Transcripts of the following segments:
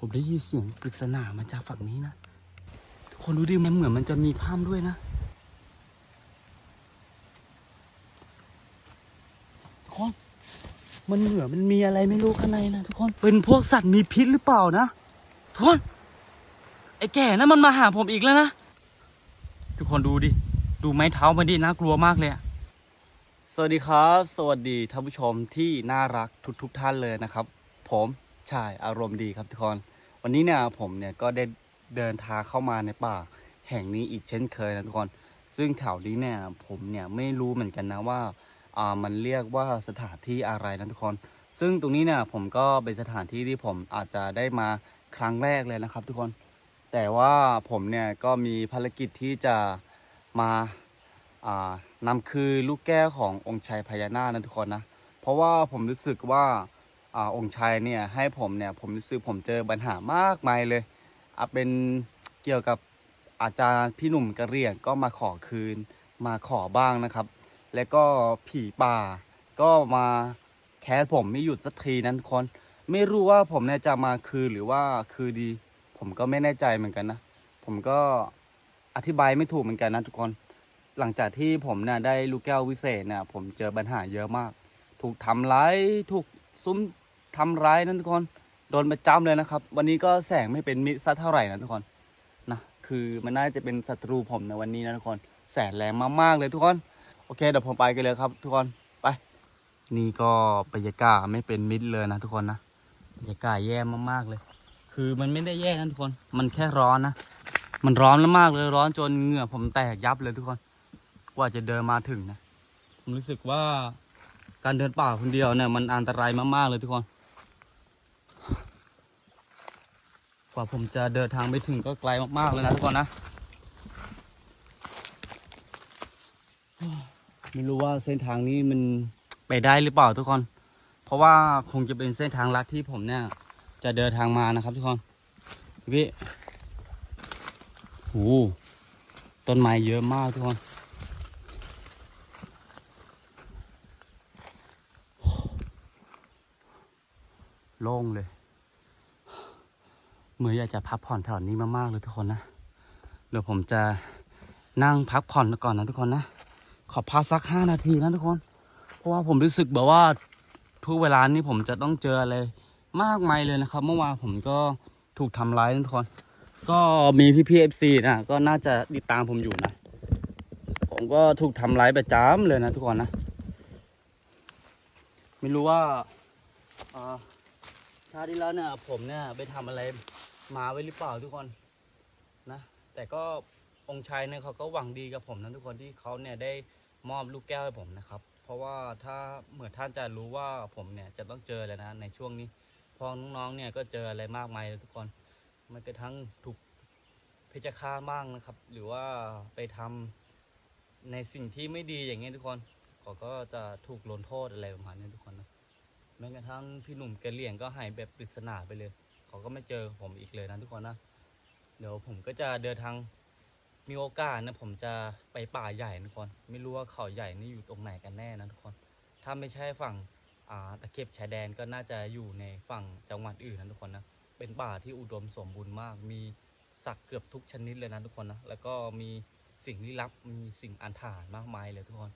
ผมได้ยินเสียงปริศนามาจากฝั่งนี้นะทุกคนดูดิมันเหมือนมันจะมีถ้ำด้วยนะทุกคนมันเหมือนมันมีอะไรไม่รู้ข้างในนะทุกคนเป็นพวกสัตว์มีพิษหรือเปล่านะทุกคนไอ้แก่นั่นมันมาหาผมอีกแล้วนะทุกคนดูดิดูไม้เท้ามันดิน่ากลัวมากเลยอะสวัสดีครับ สวัสดีท่านผู้ชมที่น่ารักทุกๆทท่านเลยนะครับ ผม ชายอารมณ์ดีครับทุกคน วันนี้เนี่ยผมเนี่ยก็ได้เดินทางเข้ามาในป่าแห่งนี้อีกเช่นเคยนะทุกคน ซึ่งแถวนี้เนี่ยผมเนี่ยไม่รู้เหมือนกันนะว่าอ่ามันเรียกว่าสถานที่อะไรนะทุกคน ซึ่งตรงนี้เนี่ยผมก็เป็นสถานที่ที่ผมอาจจะได้มาครั้งแรกเลยนะครับ ทุกคน แต่ว่าผมเนี่ยก็มีภารกิจที่จะมาอ่านำคือลูกแก้วขององค์ชัยพญานาคนะทุกคนนะ เพราะว่าผมรู้สึกว่า อาองค์ชัยเนี่ยให้ผมเนี่ยผมรู้สึกผมเจอปัญหามากมายเลยอะเป็นเกี่ยวกับอาจารย์พี่หนุ่มกระเรียงก็มาขอคืนมาขอบ้างนะครับ แล้วก็ผีป่าก็มาแคสผมไม่หยุดสักทีนั้นคนไม่รู้ว่าผมเนี่ยจะมาคืนหรือว่าคือดี ผมก็ไม่แน่ใจเหมือนกันนะ ผมก็อธิบายไม่ถูกเหมือนกันนะทุกคน หลังจากที่ผมเนี่ยได้ลูกแก้ววิเศษเนี่ยผมเจอปัญหาเยอะมาก ถูกทำร้ายถูก ซุ้มทำร้ายนั่นทุกคนโดนประจำเลยนะครับ วันนี้ก็แสงไม่เป็นมิตรสักเท่าไหร่นะทุกคนนะคือมันน่าจะเป็นศัตรูผมในวันนี้นะทุกคนแสงแรงมากๆเลยทุกคนโอเคเดี๋ยวผมไปกันเลยครับ ทุกคนไป นี่ก็บรรยากาศไม่เป็นมิตรเลยนะทุกคนนะบรรยากาศแย่มากๆเลย คือมันไม่ได้แย่นะทุกคน มันแค่ร้อนนะมันร้อนแล้วมากเลยร้อนจนเหงื่อผมแตกยับเลยทุกคน กว่าจะเดินมาถึงนะผมรู้สึกว่า การเดินป่าคนเดียวเนี่ยมันอันตรายมากๆเลยทุกคนกว่าผมจะเดินทางไปถึงก็ไกลมากๆเลยนะทุกคนนะไม่รู้ว่าเส้นทางนี้มันไปได้หรือเปล่าทุกคน เพราะว่าคงจะเป็นเส้นทางลัดที่ผมเนี่ย จะเดินทางมานะครับ ทุกคนพี่โอ้ต้นไม้เยอะมากทุกคน โล่งเลยเมื่ออยากจะพักผ่อนแถวนี้มากๆเลยทุกคนนะ เดี๋ยวผมจะนั่งพักผ่อนก่อนนะทุกคนนะ ขอพักสักห้านาทีนะทุกคน เพราะว่าผมรู้สึกแบบว่าทุกเวลานี้ผมจะต้องเจออะไรมากมายเลยนะครับ เมื่อวานผมก็ถูกทำร้ายนะทุกคน ก็มีพี่พีเอฟซีนะก็น่าจะติดตามผมอยู่นะ ผมก็ถูกทำร้ายประจำเลยนะทุกคนนะ ไม่รู้ว่าอ่าที่แล้วเนี่ยผมเนี่ยไปทำอะไรมาไว้หรือเปล่าทุกคนนะ แต่ก็องค์ชายเนี่ยเขาก็หวังดีกับผมนะทุกคนที่เขาเนี่ยได้มอบลูกแก้วให้ผมนะครับ เพราะว่าถ้าเหมือนท่านจะรู้ว่าผมเนี่ยจะต้องเจอเลยนะในช่วงนี้พอน้องๆเนี่ยก็เจออะไรมากมายเลยทุกคนมันกระทั่งถูกเพชฌฆาตบ้างนะครับ หรือว่าไปทำในสิ่งที่ไม่ดีอย่างเงี้ยทุกคนเขาก็จะถูกลงโทษอะไรประมาณนี้ทุกคนนะ แม้กระทั่งพี่หนุ่มแกเลี่ยงก็หายแบบปริศนาไปเลย เขาก็ไม่เจอผมอีกเลยนะทุกคนนะ เดี๋ยวผมก็จะเดินทางมีโอกาสนะผมจะไปป่าใหญ่นะทุกคน ไม่รู้ว่าเขาใหญ่นี่อยู่ตรงไหนกันแน่นะทุกคน ถ้าไม่ใช่ฝั่งอ่าตะเข็บชายแดนก็น่าจะอยู่ในฝั่งจังหวัดอื่นนะทุกคนนะ เป็นป่าที่อุดมสมบูรณ์มาก มีสัตว์เกือบทุกชนิดเลยนะทุกคนนะ แล้วก็มีสิ่งลี้ลับ มีสิ่งอันถานมากมายเลยทุกคน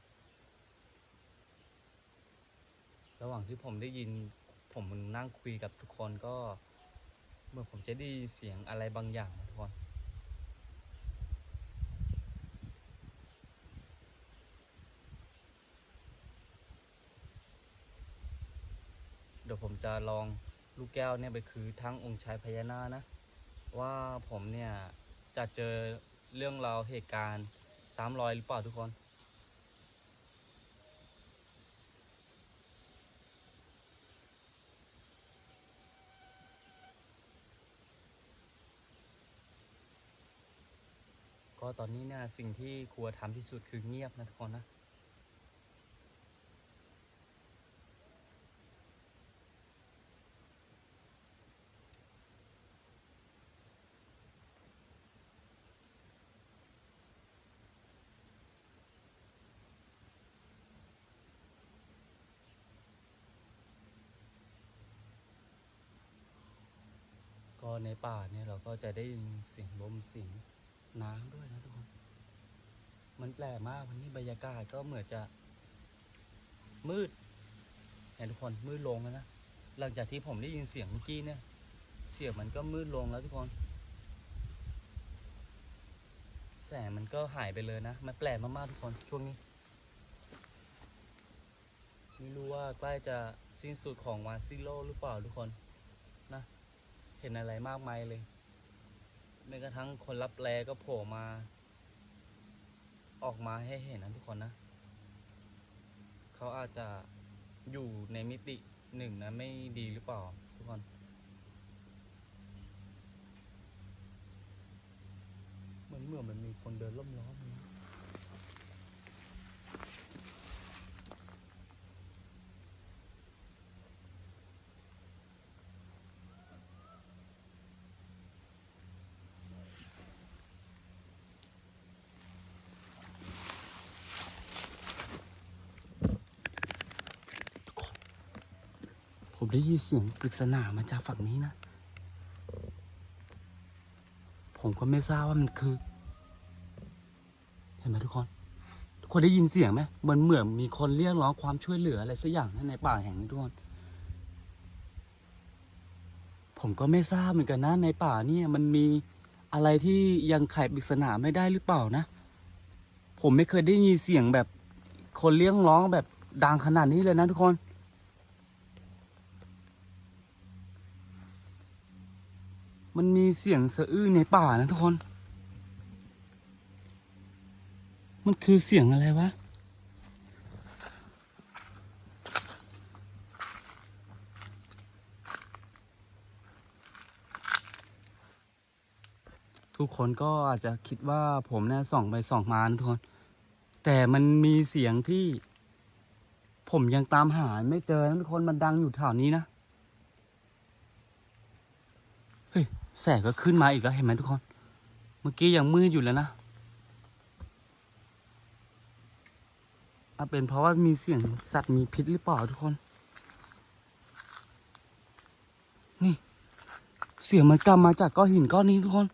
ระหว่างที่ผมได้ยิน ผมนั่งคุยกับทุกคนก็เมื่อผมจะได้เสียงอะไรบางอย่างนะทุกคนเดี๋ยวผมจะลองลูกแก้วเนี่ยไปคือทั้งองค์ชายพญานาคนะ ว่าผมเนี่ยจะเจอเรื่องราวเหตุการณ์ซ้ำรอยหรือเปล่าทุกคน ก็ตอนนี้เนี่ยสิ่งที่ครัวรทำที่สุดคือเงียบนะทุกคนนะก็ในป่าเนี่ยเราก็จะได้ยินเสียงลมเสียง น้ำด้วยนะทุกคน มันแปลกมากวันนี้บรรยากาศก็เหมือนจะ มืดเห็นทุกคนมืดลงแล้วนะหลังจากที่ผมได้ยินเสียงเมื่อกี้เนี่ย เสียงมันก็มืดลงแล้วทุกคนแสงมันก็หายไปเลยนะมันแปลกมากๆทุกคนช่วงนี้ไม่รู้ว่าใกล้จะสิ้นสุดของวันซิโร่หรือเปล่าทุกคนนะเห็นอะไรมากมายเลย แม้กระทั่งคนรับแลก็โผล่มา ออกมาให้เห็นนะทุกคนนะ เขาอาจจะอยู่ในมิติหนึ่งนะไม่ดีหรือเปล่า ทุกคน เหมือนเหมือนมันมีคนเดินล้อมล้อม ผมได้ยินเสียงปริศนามาจากฝั่งนี้นะ ผมก็ไม่ทราบว่ามันคือ เห็นไหมทุกคน ทุกคนได้ยินเสียงไหมเหมือนเหมือนมีคนเรียกร้องความช่วยเหลืออะไรสักอย่างในป่าแห่งนี้ทุกคน ผมก็ไม่ทราบเหมือนกันนะในป่าเนี่ยมันมีอะไรที่ยังไขปริศนาไม่ได้หรือเปล่านะ ผมไม่เคยได้ยินเสียงแบบคนเรียกร้องแบบดังขนาดนี้เลยนะทุกคน มันมีเสียงสะอื้นในป่านะทุกคน มันคือเสียงอะไรวะ ทุกคนก็อาจจะคิดว่าผมเนี่ยส่องไปส่องมานะทุกคน แต่มันมีเสียงที่ ผมยังตามหาไม่เจอนะทุกคนมันดังอยู่แถวนี้นะ เฮ้ย แสงก็ขึ้นมาอีกแล้วเห็นไหมทุกคน เมื่อกี้ยังมืดอยู่แล้วนะอาเป็นเพราะว่ามีเสียงสัตว์มีพิษหรือเปล่าทุกคน นี่ เสียงมันกลับมาจากก้อนหินก้อนนี้ทุกคน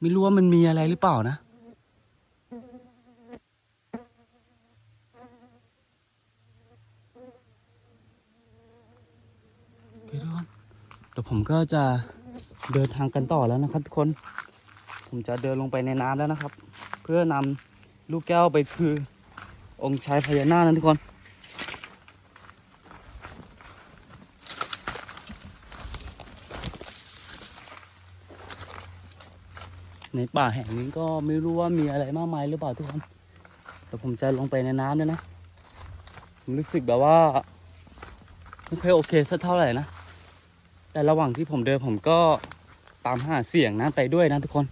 ไม่รู้ว่ามันมีอะไรหรือเปล่านะ โอเคทุกคน เดี๋ยวผมก็จะเดินทางกันต่อแล้วนะครับทุกคน ผมจะเดินลงไปในน้ำแล้วนะครับ เพื่อนำลูกแก้วไปคือองค์ชายพญานาคนั้นทุกคนในป่าแห่งนี้ก็ไม่รู้ว่ามีอะไรมากมายหรือเปล่าทุกคนเดี๋ยวผมจะลงไปในน้ำด้วยนะ ผมรู้สึกแบบว่า ไม่ค่อยโอเคสักเท่าไหร่นะ แต่ระหว่างที่ผมเดินผมก็ตามหาเสียงนั้นไปด้วยนะทุกคน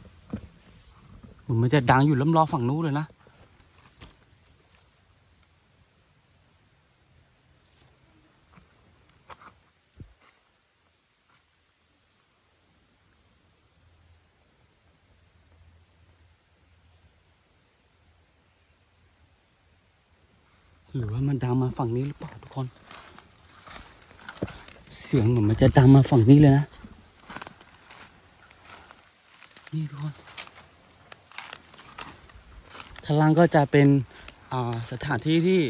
เหมือนมันจะดังอยู่ล้อมรอฝั่งนู้นเลยนะหรือว่ามันดังมาฝั่งนี้หรือเปล่าทุกคน สียงเหมือนมันจะดังมาฝั่งนี้เลยนะ นี่ทุกคนข้างล่างก็จะเป็นสถานที่ที่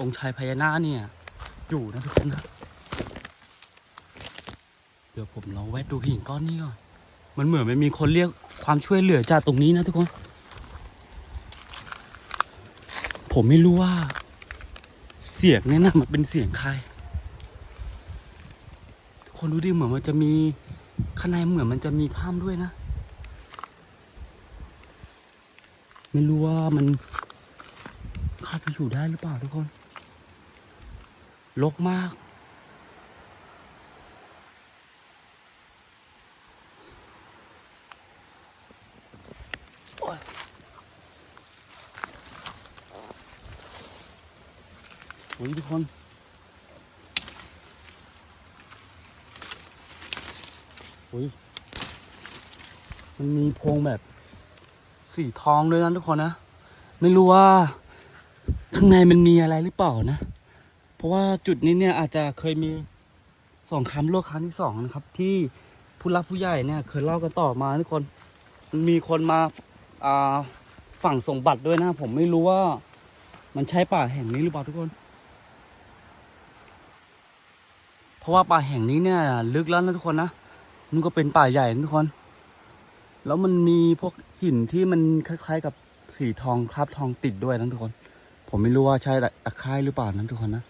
องค์ชายพญานาคเนี่ย อยู่นะทุกคนนะ เดี๋ยวผมลองแวะดูหินก้อนนี้ก่อน มันเหมือนมันมีคนเรียกความช่วยเหลือจากตรงนี้นะทุกคน ผมไม่รู้ว่า เสียงเนี่ยนะมันเป็นเสียงใคร คนดูดิเหมือนมันจะมีข้างในเหมือนมันจะมีถ้ำด้วยนะ ไม่รู้ว่ามันเข้าไปอยู่ได้หรือเปล่าทุกคนรกมากโอ๊ยโอ้ยทุกคน โอ้ย มันมีโพรงแบบ สีทองด้วยนะทุกคนนะ ไม่รู้ว่า ข้างในมันมีอะไรหรือเปล่านะ เพราะว่าจุดนี้เนี่ยอาจจะเคยมีสองคำโลกครั้งที่สองนะครับ ที่ผู้รับผู้ใหญ่เนี่ยเคยเล่ากันต่อมาทุกคนมันมีคนมาอ่าฝั่งส่งบัตรด้วยนะ ผมไม่รู้ว่ามันใช่ป่าแห่งนี้หรือเปล่าทุกคน เพราะว่าป่าแห่งนี้เนี่ย ลึกแล้วนะทุกคนนะมันก็เป็นป่าใหญ่นะทุกคน แล้วมันมีพวกหินที่มันคล้ายๆ กับสีทองคราบทองติดด้วยนะทุกคน ผมไม่รู้ว่าใช่ตะไคร้หรือเปล่านะทุกคนนะ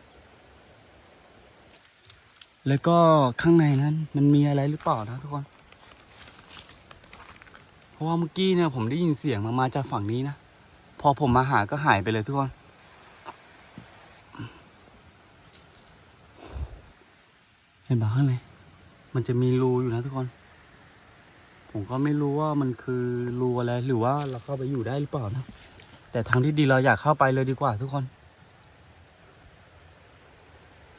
แล้วก็ข้างในนั้น มันมีอะไรหรือเปล่านะทุกคน เพราะว่าเมื่อกี้เนี่ยผมได้ยินเสียงมามาจากฝั่งนี้นะ พอผมมาหาก็หายไปเลยทุกคนเห็นปะข้างในมันจะมีรูอยู่นะทุกคน ผมก็ไม่รู้ว่ามันคือรูอะไรหรือว่าเราเข้าไปอยู่ได้หรือเปล่านะ แต่ทางที่ดีเราอยากเข้าไปเลยดีกว่าทุกคน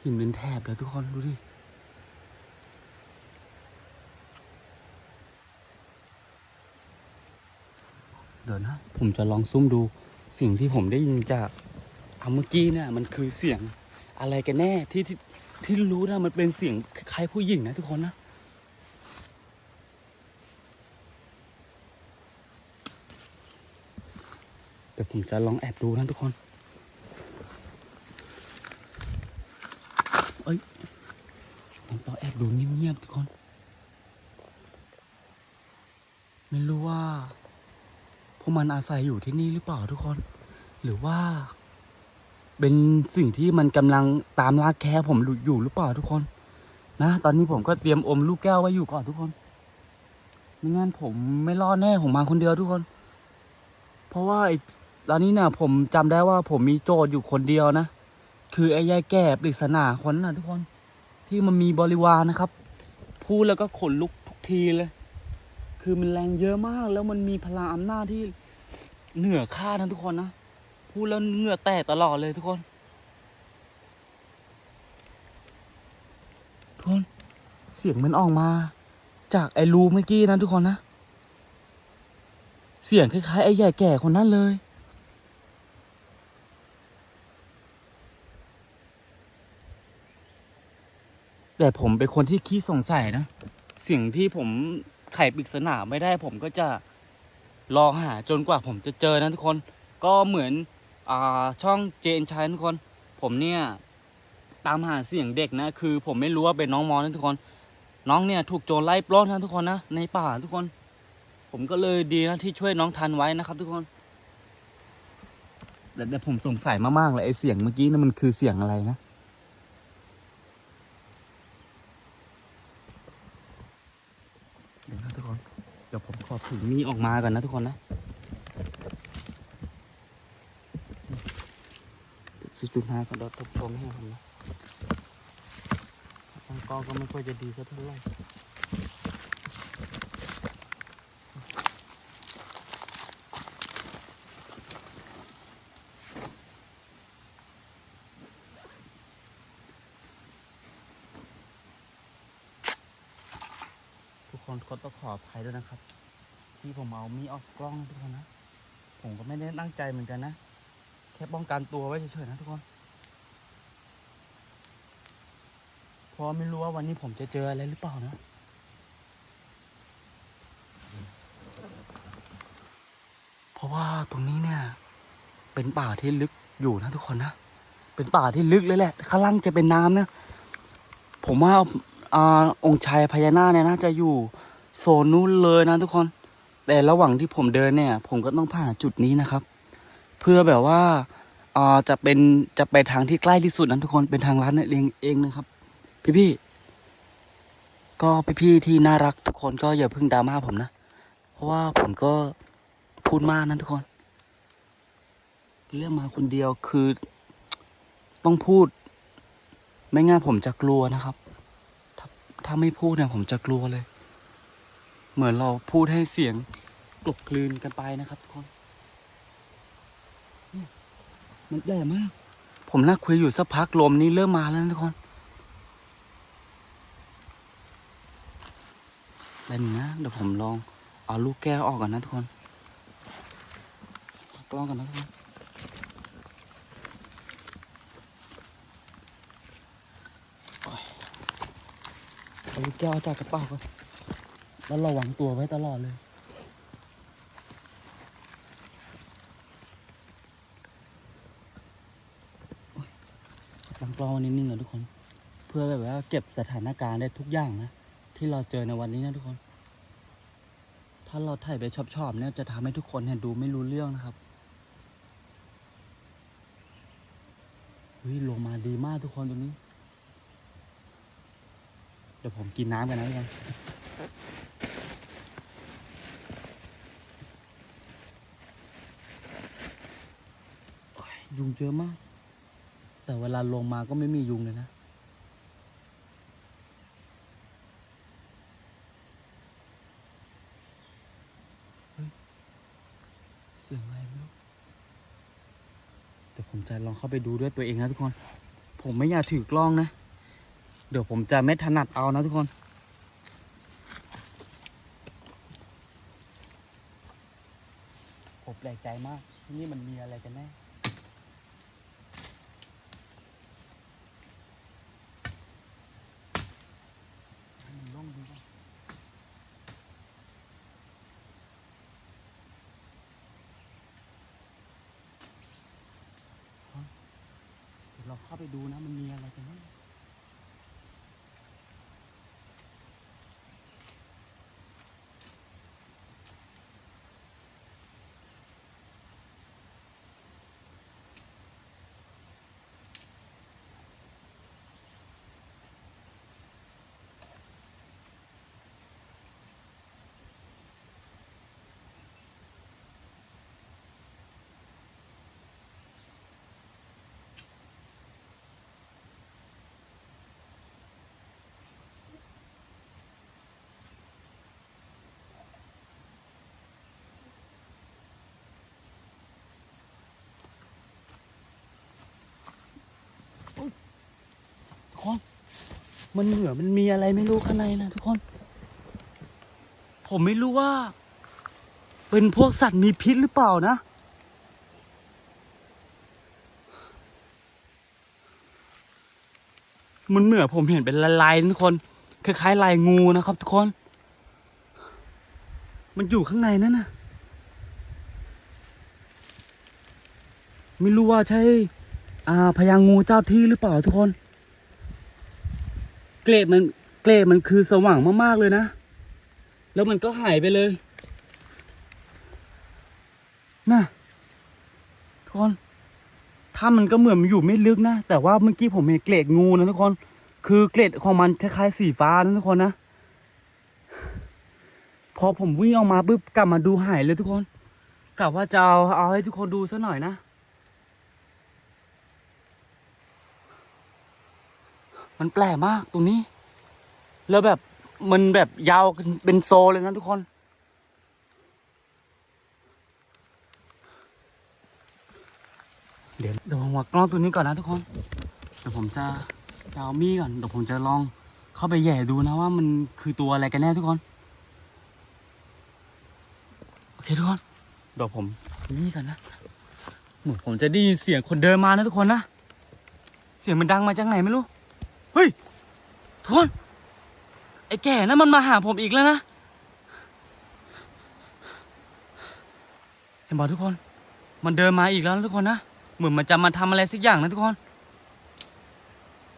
หินเป็นแถบเลยทุกคนดูดิเดี๋ยวนะผมจะลองซุ่มดูสิ่งที่ผมได้ยินจากเมื่อกี้เนี่ย มันคือเสียงอะไรกันแน่ที่ที่ที่รู้นะมันเป็นเสียงคล้ายผู้หญิงนะทุกคนนะ เดี๋ยว ผมจะลองแอบดูนะทุกคน เอ้ยงั้นเราแอบดูเงียบๆทุกคน ไม่รู้ว่า พวกมันอาศัยอยู่ที่นี่หรือเปล่าทุกคน หรือว่า เป็นสิ่งที่มันกำลังตามลากแค้ผมอยู่หรือเปล่าทุกคน นะ ตอนนี้ผมก็เตรียมอมลูกแก้วไว้อยู่ก่อนทุกคนไม่งั้นผมไม่รอดแน่ผมมาคนเดียวทุกคน เพราะว่าไอ้ ตอนนี้เนี่ยผมจำได้ว่าผมมีโจทย์อยู่คนเดียวนะ คือไอ้ยายแก่ปริศนาคนน่ะทุกคน ที่มันมีบริวารนะครับ พูดแล้วก็ขนลุกทุกทีเลย คือมันแรงเยอะมาก แล้วมันมีพลังอำนาจที่เหนือค่าดนะทุกคนนะ พูดแล้วเหงื่อแตกตลอดเลยทุกคน ทุกคน เสียงมันออกมา จากไอ้รูเมื่อกี้นะทุกคนนะ เสียงคล้ายๆไอ้ใหญ่แก่คนนั้นเลย แต่ผมเป็นคนที่ขี้สงสัยนะ สิ่งที่ผมไขปริศนาไม่ได้ ผมก็จะลอหาจนกว่าผมจะเจอนะทุกคน ก็เหมือนอ่าช่องเจนชัยทุกคน ผมเนี่ยตามหาเสียงเด็กนะ คือผมไม่รู้ว่าเป็นน้องมอนะทุกคน น้องเนี่ยถูกโจรไล่ปล้นนะทุกคนนะในป่าทุกคน ผมก็เลยดีนะที่ช่วยน้องทันไว้นะครับ ทุกคนแต่แต่ผมสงสัยมากๆเลยไอเสียงเมื่อกี้นะมันคือเสียงอะไรนะ เดี๋ยวนะทุกคน เดี๋ยวผมขอถือมีออกมาก่อนนะทุกคนนะสิจุดห้าก็ดอทบตรงให้ผมนะตั้งกองก็ไม่ค่อยจะดีสักเท่าไหร่ทุกคนก็ต้องขออภัยด้วยนะครับ ที่ผมเอามีออกกล้องทุกคนนะ ผมก็ไม่ได้ตั้งใจเหมือนกันนะ แค่ป้องกันตัวไว้เฉยๆนะทุกคนเพราะไม่รู้ว่าวันนี้ผมจะเจออะไรหรือเปล่านะเพราะว่าตรงนี้เนี่ย เป็นป่าที่ลึกอยู่นะทุกคนนะเป็นป่าที่ลึกเลยแหละข้างล่างจะเป็นน้ำนะผมว่าอาองค์ชายพญานาคเนี่ยน่าจะอยู่โซนนู้นเลยนะทุกคน แต่ระหว่างที่ผมเดินเนี่ย ผมก็ต้องผ่านจุดนี้นะครับ เพื่อแบบว่าอ่าจะเป็นจะไปทางที่ใกล้ที่สุดนะทุกคนเป็นทางร้านเนี่ยเองเองนะครับ พี่พี่ก็พี่พี่ที่น่ารักทุกคนก็อย่าเพิ่งดราม่าผมนะ เพราะว่าผมก็พูดมากนะทุกคน เรื่องมาคนเดียวคือต้องพูด ไม่งั้นผมจะกลัวนะครับ ถ้าถ้าไม่พูดเนี่ยผมจะกลัวเลย เหมือนเราพูดให้เสียงกลบกลืนกันไปนะครับทุกคนมันแย่มาก ผมนั่งคุยอยู่สักพักลมนี้เริ่มมาแล้วนะทุกคนเป็นนะเดี๋ยวผมลองเอาลูกแก้วออกก่อนนะทุกคนเอากล้องกันนะทุกคนโอ้ยเอาลูกแก้วออกจากกระเป๋าก่อน แล้วระวังตัวไว้ตลอดเลยลองกลองวันิดนึงนะทุกคน เพื่อแบบว่าเก็บสถานการณ์ได้ทุกอย่างนะ ที่เราเจอในวันนี้นะทุกคน ถ้าเราถ่ายไปชอบๆเนี่ยจะทำให้ทุกคนเนี่ยดูไม่รู้เรื่องนะครับเฮ้ยลงมาดีมากทุกคนตรงนี้ เดี๋ยวผมกินน้ำกันนะทุกคน ยุงเยอะมาก แต่เวลาลงมาก็ไม่มียุงเลยนะ เสียงอะไรไม่รู้เดี๋ยวผมจะลองเข้าไปดูด้วยตัวเองนะทุกคน ผมไม่อยากถือกล้องนะ เดี๋ยวผมจะไม่ถนัดเอานะทุกคน ผม แปลกใจมาก ที่นี่มันมีอะไรกันแน่ มันล่องดูก่อนครับเดี๋ยวเราเข้าไปดูนะ มันมีอะไรกันบ้า มันเหมือนมันมีอะไรไม่รู้ข้างในนะทุกคน ผมไม่รู้ว่า เป็นพวกสัตว์มีพิษหรือเปล่านะ มันเหมือนผมเห็นเป็นลายๆทุกคน คล้ายๆลายงูนะครับ ทุกคน มันอยู่ข้างในนั่นนะไม่รู้ว่าใช่พญางูเจ้าที่หรือเปล่าทุกคน เกรดมันเกรดมันคือสว่างมากๆเลยนะ แล้วมันก็หายไปเลยน่ะทุกคนถ้ามันก็เหมือนมันอยู่ไม่ลึกนะ แต่ว่าเมื่อกี้ผมเห็นเกรดงูนะทุกคน คือเกรดของมันคล้ายๆสีฟ้านะทุกคนนะ พอผมวิ่งออกมาปุ๊บกลับมาดูหายเลยทุกคนกะว่าจะเอาเอาให้ทุกคนดูซะหน่อยนะ มันแปลกมากตรงนี้ แล้วแบบมันแบบยาวเป็นโซเลยนะทุกคน เดี๋ยวเดี๋ยวผมวางกล้องตัวนี้ก่อนนะทุกคน เดี๋ยวผมจะจะเอามีก่อนเดี๋ยวผมจะลองเข้าไปแย่ดูนะว่ามันคือตัวอะไรกันแน่ทุกคน โอเคทุกคน เดี๋ยวผมนี่ก่อนนะเหมือนผมจะได้ยินเสียงคนเดินมานะทุกคนนะ เสียงมันดังมาจากไหนไม่รู้ เฮ้ยทุกคนไอ้แก่นั่นมันมาหาผมอีกแล้วนะ เห็นบอกทุกคน มันเดินมาอีกแล้วนะทุกคนนะ เหมือนมันจะมาทำอะไรสักอย่างนะทุกคน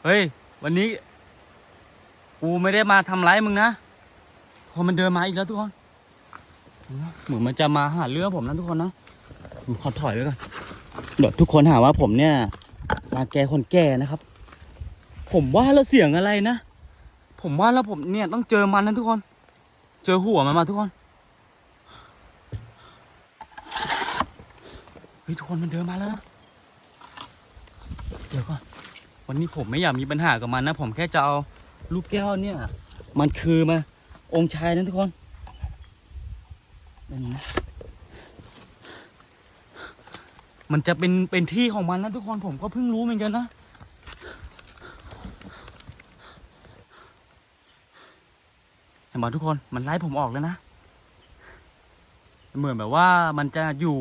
เฮ้ย วันนี้ กูไม่ได้มาทำร้ายมึงนะทุกคนมันเดินมาอีกแล้วทุกคน เหมือนมันจะมาหาเรื่องผมนะทุกคนนะผมขอถอยไว้ก่อนเดี๋ยวทุกคนหาว่าผมเนี่ยลาแกคนแก่นะครับ ผมว่าแล้วเสียงอะไรนะ ผมว่าแล้วผมเนี่ยต้องเจอมันนะทุกคน เจอหัวมันมาทุกคนเฮ้ยทุกคนมันเดินมาแล้วนะเดี๋ยวก่อนวันนี้ผมไม่อยากมีปัญหากับมันนะ ผมแค่จะเอาลูกแก้วเนี่ย มันคือมา องค์ชายนะทุกคนอันนี้มันจะเป็นเป็นที่ของมันนะทุกคนผมก็เพิ่งรู้เหมือนกันนะ เห็นไหมทุกคนมันไล่ผมออกแล้วนะ เหมือนแบบว่ามันจะอยู่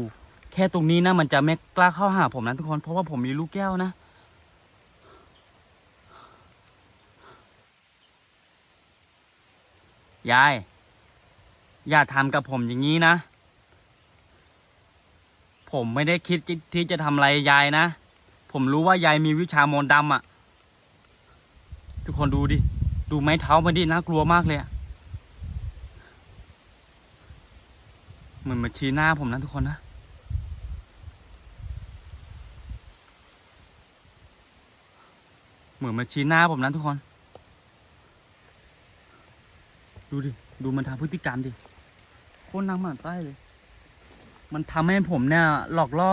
แค่ตรงนี้นะ มันจะไม่กล้าเข้าหาผมนะทุกคน เพราะว่าผมมีลูกแก้วนะยาย อย่าทำกับผมอย่างนี้นะ ผมไม่ได้คิดที่จะทำอะไรยายนะ ผมรู้ว่ายายมีวิชามนต์ดำอะ่ะ ทุกคนดูดิ ดูไม้เท้ามันดิน่ากลัวมากเลยอะ เหมือนมาชี้หน้าผมนะทุกคนนะ เหมือนมาชี้หน้าผมนะทุกคน ดูดิ ดูมันทำพฤติกรรมดิ โคตรน้ำหมันไส้เลย มันทำให้ผมเนี่ย หลอกล่อ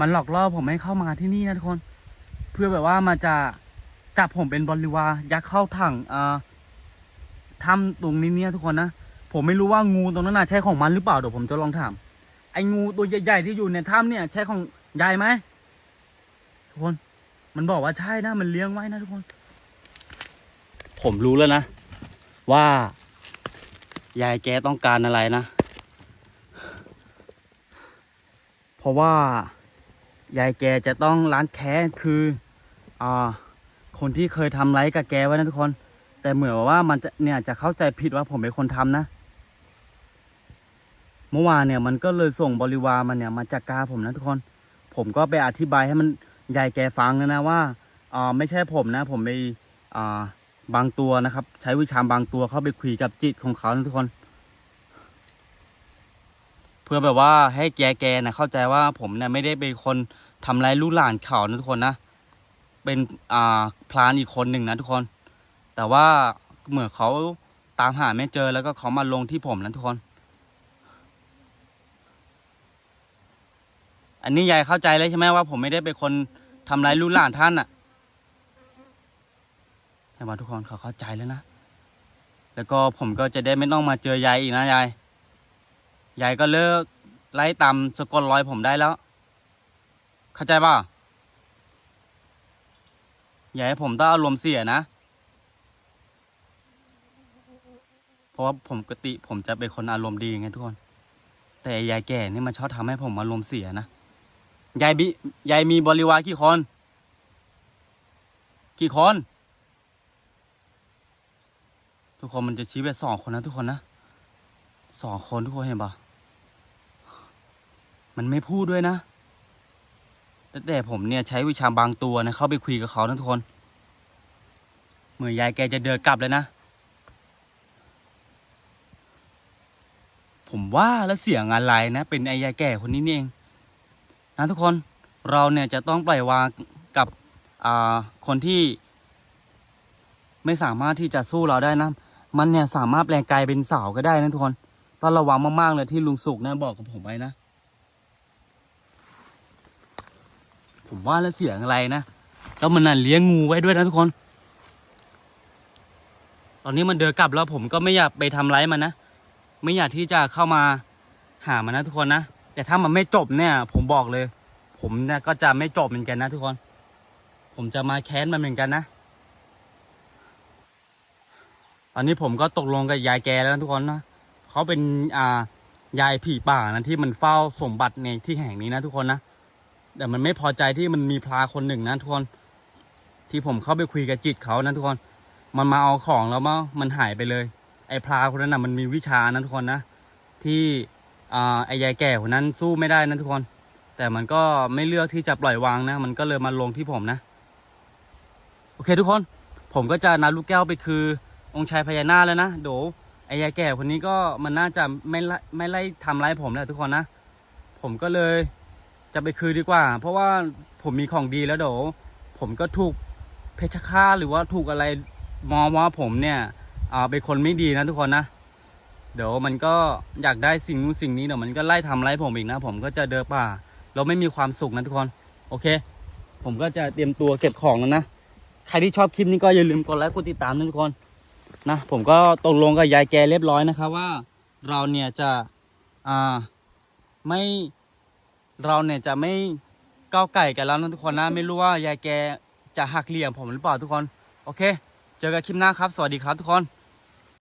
มันหลอกล่อผมให้เข้ามาที่นี่นะทุกคน เพื่อแบบว่ามาจะจับผมเป็นบริวารยักเข้าถังอ่าถ้ำตรงนี้เนี่ยทุกคนนะ ผมไม่รู้ว่างูตรงนั้นน่ะใช่ของมันหรือเปล่าเดี๋ยวผมจะลองถาม ไอ้งูตัวใหญ่ๆที่อยู่ในถ้ำเนี่ย ใช่ของยายไหมทุกคน มันบอกว่าใช่นะมันเลี้ยงไว้นะทุกคน ผมรู้แล้วนะ ว่ายายแกต้องการอะไรนะ เพราะว่ายายแกจะต้องล้างแค้นคืออ่าคนที่เคยทำไรกับแกไว้นะทุกคน แต่เหมือนว่ามันจะเนี่ยจะเข้าใจผิดว่าผมเป็นคนทำนะ เมื่อวานเนี่ยมันก็เลยส่งบริวารมันเนี่ยมาจัดการผมนะทุกคน ผมก็ไปอธิบายให้มันยายแกฟังนะนะว่าอ่าไม่ใช่ผมนะ ผมไปอ่าบางตัวนะครับ ใช้วิชาบางตัวเข้าไปคุยกับจิตของเขานะทุกคน เพื่อแบบว่าให้แกแกนะเข้าใจว่าผมเนี่ยไม่ได้เป็นคนทำร้ายลูกหลานเขานะทุกคนนะเป็นอ่าพรานอีกคนหนึ่งนะทุกคน แต่ว่าเหมือนเขาตามหาไม่เจอแล้วก็เขามาลงที่ผมนะทุกคน อันนี้ยายเข้าใจเลยใช่ไหมว่า ผมไม่ได้เป็นคนทำร้ายลูกหลานท่านอะใช่ไหมทุกคนเขาเข้าใจแล้วนะ แล้วก็ผมก็จะได้ไม่ต้องมาเจอยายอีกนะยาย ยายก็เลิกไล่ตามสะกดรอยผมได้แล้ว เข้าใจป่ะอย่าให้ผมต้องอารมณ์เสียนะ เพราะว่าผมปกติผมจะเป็นคนอารมณ์ดีไงทุกคน แต่ยายแก่นี่มันชอบทำให้ผมอารมณ์เสียนะ ยายบิยายมีบริวารกี่คน กี่คน ทุกคนมันจะชี้ไปสองคนนะทุกคนนะสองคนทุกคนเห็นปะมันไม่พูดด้วยนะแต่ผมเนี่ยใช้วิชาบางตัวนะเข้าไปคุยกับเขานะทุกคน เหมือนยายแกจะเดินกลับเลยนะ ผมว่าแล้วเสียงอะไรนะ เป็นไอ้ยายแก่คนนี้นี่เอง นะทุกคนเราเนี่ยจะต้องปล่อยวางกับคนที่ ไม่สามารถที่จะสู้เราได้นะ มันเนี่ยสามารถแปลงกายเป็นสาวก็ได้นะทุกคนต้องระวังมากๆเลยที่ลุงสุกนะบอกกับผมไว้นะ ผมว่าแล้วเสียงอะไรนะแล้วมันน่ะเลี้ยงงูไว้ด้วยนะทุกคน ตอนนี้มันเดินกลับแล้วผมก็ไม่อยากไปทำร้ายมันนะ ไม่อยากที่จะเข้ามาหามันนะทุกคนนะ แต่ถ้ามันไม่จบเนี่ย ผมบอกเลย ผมเนี่ยก็จะไม่จบเหมือนกันนะทุกคน ผมจะมาแค้นมันเหมือนกันนะตอนนี้ผมก็ตกลงกับยายแกแล้วนะทุกคนนะเขาเป็นอ่ายายผีป่านะที่มันเฝ้าสมบัติในที่แห่งนี้นะทุกคนนะแต่มันไม่พอใจที่มันมีพลาคนหนึ่งนะทุกคน ที่ผมเข้าไปคุยกับจิตเขานะทุกคน มันมาเอาของแล้วมามันหายไปเลย ไอ้พลาคนนั้นนะมันมีวิชานะทุกคนนะที่ อ่าไอ้ยายแก่คนนั้นสู้ไม่ได้นะทุกคน แต่มันก็ไม่เลือกที่จะปล่อยวางนะ มันก็เลยมาลงที่ผมนะ โอเคทุกคน ผมก็จะนัดลูกแก้วไปคือ องค์ชายพญานาคแล้วนะเดี๋ยวไอ้ยายแก่คนนี้ก็มันน่าจะไม่ไล่ไม่ไล่ทำร้ายผมแล้วทุกคนนะ ผมก็เลยจะไปคืนดีกว่า เพราะว่าผมมีของดีแล้วเดี๋ยวผมก็ถูกเพชฌฆาตหรือว่าถูกอะไรมองว่าผมเนี่ยเป็นคนไม่ดีนะทุกคนนะ เดี๋ยวมันก็อยากได้สิ่งนู้นสิ่งนี้เดี๋ยวมันก็ไล่ทำร้ายผมอีกนะ ผมก็จะเดินป่า เราไม่มีความสุขนะทุกคน โอเค ผมก็จะเตรียมตัวเก็บของแล้วนะ ใครที่ชอบคลิปนี้ก็อย่าลืมกดไลค์กดติดตามนะทุกคนนะ ผมก็ตกลงกับยายแกเรียบร้อยนะครับว่า เราเนี่ยจะอ่าไม่เราเนี่ยจะไม่ก้าวไก่กันแล้วนะทุกคนนะไม่รู้ว่ายายแกจะหักเหลี่ยมผมหรือเปล่าทุกคน โอเค เจอกันคลิปหน้าครับ สวัสดีครับทุกคน